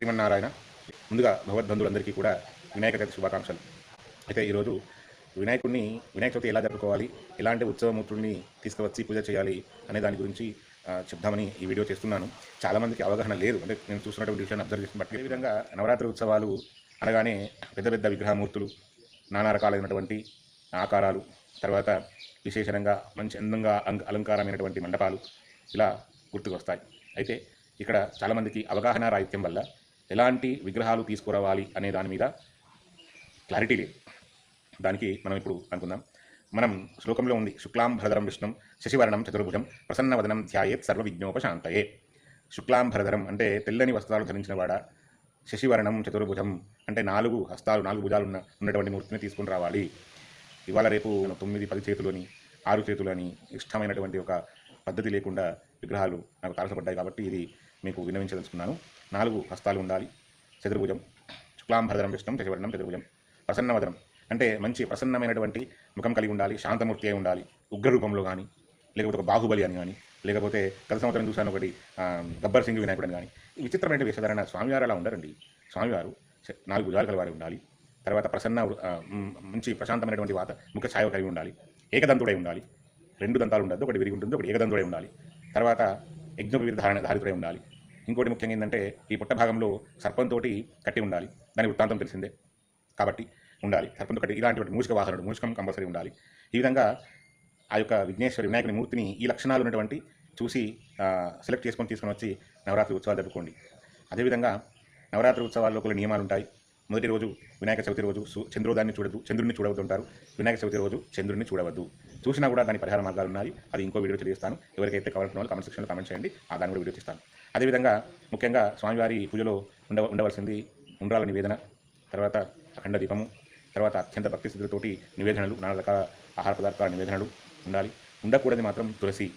శ్రీమన్నారాయణ. ముందుగా భగవద్బంధువులందరికీ కూడా వినాయక చవితి శుభాకాంక్షలు. అయితే ఈరోజు వినాయకుడిని వినాయక చవితి ఎలా జరుపుకోవాలి ఎలాంటి ఉత్సవమూర్తుల్ని తీసుకువచ్చి పూజ చేయాలి అనే దాని గురించి చెప్దామని ఈ వీడియో చేస్తున్నాను. చాలామందికి అవగాహన లేదు. అంటే నేను చూస్తున్నటువంటి విషయాన్ని అబ్జర్వ్ చేసిన బట్టి విధంగా నవరాత్రి ఉత్సవాలు అనగానే పెద్ద పెద్ద విగ్రహమూర్తులు నానా రకాలైనటువంటి ఆకారాలు తర్వాత విశేషంగా మంచి అందంగా అలంకారమైనటువంటి మండపాలు ఇలా గుర్తుకొస్తాయి. అయితే ఇక్కడ చాలామందికి అవగాహన రాహిత్యం వల్ల ఎలాంటి విగ్రహాలు తీసుకురావాలి అనే దాని మీద క్లారిటీ లేదు. దానికి మనం ఇప్పుడు అనుకుందాం. మనం శ్లోకంలో ఉంది శుక్లాం భరధరం విష్ణుం శశివర్ణం చతుర్భుజం ప్రసన్నవదనం ధ్యాయేత్ సర్వ విజ్ఞోపశాంతయే శుక్లాం భరధరం అంటే తెల్లని వస్త్రాలు ధరించిన వాడ? శశివర్ణం చతుర్భుజం అంటే నాలుగు హస్తాలు నాలుగు భుజాలు ఉన్న ఉన్నటువంటి మూర్తిని తీసుకుని రావాలి. ఇవాళ రేపు తొమ్మిది పది చేతులని ఆరు చేతులని ఇష్టమైనటువంటి ఒక పద్ధతి లేకుండా విగ్రహాలు నాకు తారసపడ్డాయి కాబట్టి ఇది మీకు విన్నవించదలుచుకున్నాను. నాలుగు హస్తాలు ఉండాలి. చతుర్భుజం శుక్లాంభరధరం విష్ణం శశివర్ణం చతుర్భుజం. ప్రసన్నవదనం అంటే మంచి ప్రసన్నమైనటువంటి ముఖం కలిగి ఉండాలి శాంతమూర్తి అయి ఉండాలి ఉగ్ర రూపంలో కానీ లేకపోతే ఒక బాహుబలి అని కానీ లేకపోతే గత సంవత్సరం చూసాను ఒకటి గబ్బర్ సింగ్ వినాయకుడు అని కానీ ఈ విచిత్రమైన వేషధారణ స్వామివారు అలా ఉండరండి. స్వామివారు నాలుగు భుజాలు కలవారి ఉండాలి. తర్వాత ప్రసన్న మంచి ప్రశాంతమైనటువంటి వాత ముఖ ఛాయ కలిగి ఉండాలి. ఏకదంతుడై ఉండాలి. రెండు దంతాలు ఉండదు ఒకటి విరిగి ఉంటుంది ఒకటి ఏకదంతుడై ఉండాలి. తర్వాత యజ్ఞోపవీత ధారణ ధారితుడై ఉండాలి. ఇంకోటి ముఖ్యంగా ఏంటంటే ఈ పుట్ట భాగంలో సర్పంతోటి కట్టి ఉండాలి. దాని వృత్తాంతం తెలిసిందే. కాబట్టి ఉండాలి. సర్పంతో కట్టి ఇలాంటి మూషిక వాహనుడు మూషికం కంపల్సరీ ఉండాలి. ఈ విధంగా ఆ యొక్క విఘ్నేశ్వరి వినాయకుని మూర్తిని ఈ లక్షణాలు ఉన్నటువంటి చూసి సెలెక్ట్ చేసుకొని తీసుకొని వచ్చి నవరాత్రి ఉత్సవాలు జరుపుకోండి. అదేవిధంగా నవరాత్రి ఉత్సవాల్లో కొన్ని నియమాలు ఉంటాయి మొదటి రోజు వినాయక చవితి రోజు చంద్రోదాన్ని చూడదు చంద్రుడిని చూడవద్దు ఉంటారు వినాయక చవితి రోజు చంద్రుడిని చూడవద్దు. చూసినా కూడా దాని పరిహార మార్గాలు ఉన్నాయి. అది ఇంకో వీడియో తెలియజేస్తాను. ఎవరికైతే కావాల్సిన వాళ్ళు కమెంట్ సెక్షన్లో కమెంట్ చేయండి. ఆ దాని కూడా వీడియో చేస్తాను అదేవిధంగా ముఖ్యంగా స్వామివారి పూజలో ఉండ ఉండవలసింది ఉండ్రాల నివేదన తర్వాత అఖండ దీపము తర్వాత అత్యంత భక్తి స్థితితోటి నివేదనలు నాలుగు రకాల ఆహార పదార్థాల నివేదనలు ఉండాలి. ఉండకూడదు మాత్రం తులసి.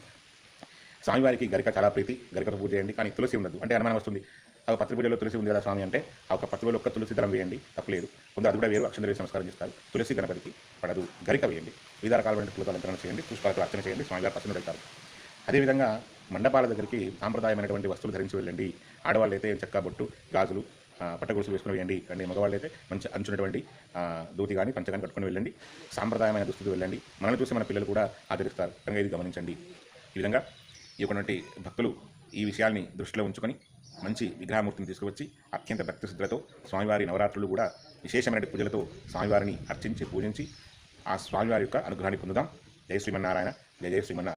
స్వామివారికి గరిక చాలా ప్రీతి. గరికతో పూజ చేయండి. కానీ తులసి ఉండదు. అంటే అనుమానం వస్తుంది. ఆ పత్రిపూజలో తులసి ఉంది కదా స్వామి అంటే ఆ ఒక పత్రిపూజలో ఒక్క తులసి దళం వేయండి తప్పలేదు కొందరు అది కూడా వేరు అక్షంత వేసి నమస్కారం చేస్తారు. తులసి గణపతికి పడదు గరిక వేయండి. వివిధ రకాలైన పూలతో అలంకరణ చేయండి పుష్పాలతో అర్చన చేయండి స్వామివారి పచ్చని వెళ్తారు. అదేవిధంగా మండపాల దగ్గరికి సాంప్రదాయమైనటువంటి వస్తువులు ధరించి వెళ్ళండి. ఆడవాళ్ళు అయితే చెక్క బొట్టు గాజులు పట్టగొలుసు వేసుకుని వేయండి. కానీ మగవాళ్ళు అయితే మంచి అంచున్నటువంటి దూతి కానీ పంచ కానీ కట్టుకుని వెళ్ళండి. సాంప్రదాయమైన దుస్తులు వెళ్ళండి. మనల్ని చూసి మన పిల్లలు కూడా ఆదరిస్తారు కనుక ఇది గమనించండి. ఈ విధంగా ఈ భక్తులు ఈ విషయాల్ని దృష్టిలో ఉంచుకొని మంచి విగ్రహమూర్తిని తీసుకువచ్చి అత్యంత భక్తి శ్రద్ధలతో స్వామివారి నవరాత్రులు కూడా విశేషమైన పూజలతో స్వామివారిని అర్చించి పూజించి ఆ స్వామివారి యొక్క అనుగ్రహాన్ని పొందుదాం. జయ శ్రీమన్నారాయణ. జయ జయ శ్రీమన్నారాయణ.